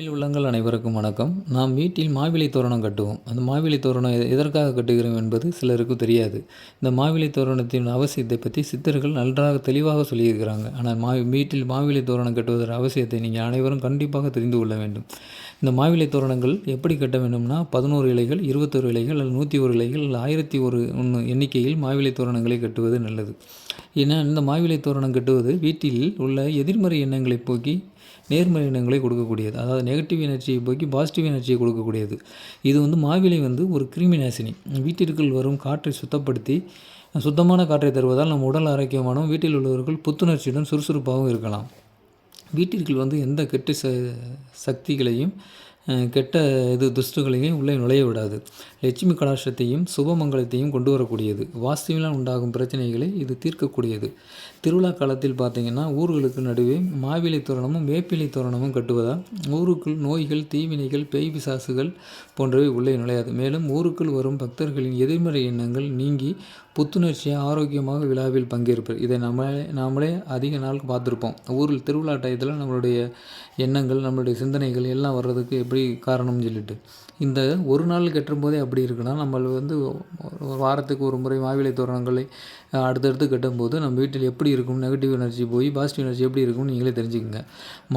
தமிழ் உள்ளங்கள் அனைவருக்கும் வணக்கம். நாம் வீட்டில் மாவிலை தோரணம் கட்டுவோம். அந்த மாவிலை தோரணம் எதற்காக கட்டுகிறோம் என்பது சிலருக்கு தெரியாது. இந்த மாவிலை தோரணத்தின் அவசியத்தை பற்றி சித்தர்கள் நன்றாக தெளிவாக சொல்லியிருக்கிறாங்க. ஆனால் மா வீட்டில் மாவிலை தோரணம் கட்டுவதற்கு அவசியத்தை நீங்கள் அனைவரும் கண்டிப்பாக தெரிந்து கொள்ள வேண்டும். இந்த மாவிலை தோரணங்கள் எப்படி கட்ட வேண்டும்னா பதினோரு இலைகள் இருபத்தொரு இலைகள் அல்லது நூற்றி ஒரு இலைகள் அல்லது ஆயிரத்தி ஒரு ஒன்று எண்ணிக்கையில் மாவிலை தோரணங்களை கட்டுவது நல்லது. ஏன்னா இந்த மாவிலை தோரணம் கட்டுவது வீட்டில் உள்ள எதிர்மறை எண்ணங்களை போக்கி நேர்மறை எண்ணங்களை கொடுக்கக்கூடியது. அதாவது நெகட்டிவ் எனர்ஜியை போக்கி பாசிட்டிவ் எனர்ஜியை கொடுக்கக்கூடியது. இது வந்து மாவிலை வந்து ஒரு கிருமி நாசினி. வீட்டிற்குள் வரும் காற்றை சுத்தப்படுத்தி சுத்தமான காற்றை தருவதால் நம் உடல் ஆரோக்கியமானவும் வீட்டில் உள்ளவர்கள் புத்துணர்ச்சியுடன் சுறுசுறுப்பாகவும் இருக்கலாம். வீட்டிற்குள் வந்து எந்த கெட்டு ச சக்திகளையும் கெட்ட இது துஷ்டுகளையும் உள்ளே நுழைய விடாது. லட்சுமி கடாட்சத்தையும் சுபமங்கலத்தையும் கொண்டு வரக்கூடியது வாஸ்துவினால் உண்டாகும் பிரச்சனைகளை இது தீர்க்கக்கூடியது. திருவிழா காலத்தில் பார்த்திங்கன்னா ஊர்களுக்கு நடுவே மாவிலை தோரணமும் வேப்பிலை தோரணமும் கட்டுவதால் ஊருக்குள் நோய்கள் தீவினைகள் பேய் பிசாசுகள் போன்றவை உள்ளே நுழையாது. மேலும் ஊருக்குள் வரும் பக்தர்களின் எதிர்மறை எண்ணங்கள் நீங்கி புத்துணர்ச்சியாக ஆரோக்கியமாக விழாவில் பங்கேற்பர் இதை நம்மளே நாமளே அதிக நாள் பார்த்துருப்போம். ஊரில் திருவிழா டயத்தில் நம்மளுடைய எண்ணங்கள் நம்மளுடைய சிந்தனைகள் எல்லாம் வர்றதுக்கு எப்படி காரணம்னு சொல்லிட்டு. இந்த ஒரு நாள் கட்டும்போதே அப்படி இருக்குன்னா நம்ம வந்து ஒரு வாரத்துக்கு ஒரு முறை மாவிலை தோரணங்களை அடுத்தடுத்து கட்டும்போது நம்ம வீட்டில் எப்படி இருக்கும் நெகட்டிவ் எனர்ஜி போய் பாசிட்டிவ் எனர்ஜி எப்படி இருக்கும்னு நீங்களே தெரிஞ்சுக்கோங்க.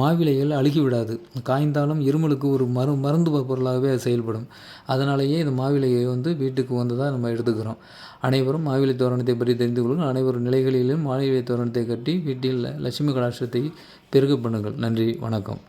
மாவிலைகள் அழுகி விடாது. காய்ந்தாலும் இருமலுக்கு ஒரு மரு மருந்து பொருளாகவே அது செயல்படும். அதனாலேயே இந்த மாவிலையை வந்து வீட்டுக்கு வந்ததாக நம்ம எடுத்துக்கிறோம். அனைவரும் மாவிலை தோரணத்தை பற்றி தெரிந்து கொள்ளுங்கள். அனைவரும் நிலைகளிலும் மாவிலை தோரணத்தை கட்டி வீட்டில் லட்சுமி கலாட்சத்தை பெருக பண்ணுங்கள். நன்றி வணக்கம்.